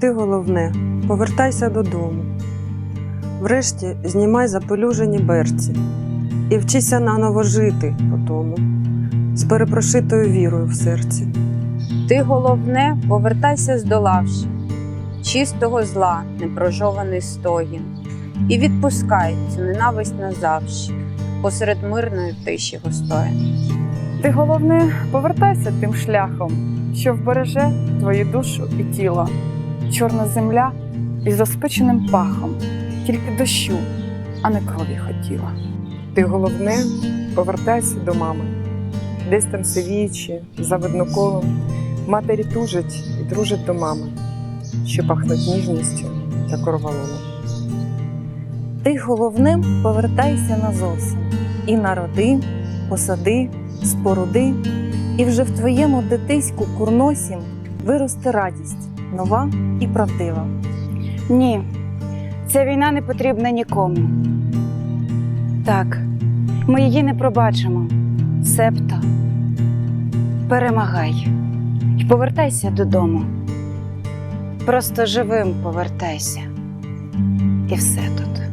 Ти головне, повертайся додому. Врешті знімай запелюжені берці і вчися наново жити по тому, з перепрошитою вірою в серці. Ти головне, повертайся здолавши чистого зла, непрожований стогін, і відпускай цю ненависть назавжди, посеред мирної тиші гостоян. Ти головне повертайся тим шляхом, що вбереже твою душу і тіло, чорна земля із заспеченим пахом, тільки дощу, а не крові хотіла. Ти головне повертайся до мами, десь там сивіючи, за видноколом, матері тужать і дружать до мами, що пахнуть ніжністю та корвалолом. Ти головним повертайся на зовсім і народи, посади, споруди, і вже в твоєму дитиську курносім виросте радість нова і правдива. Ні, ця війна не потрібна нікому. Так, ми її не пробачимо. Себто перемагай і повертайся додому. Просто живим повертайся. І все тут.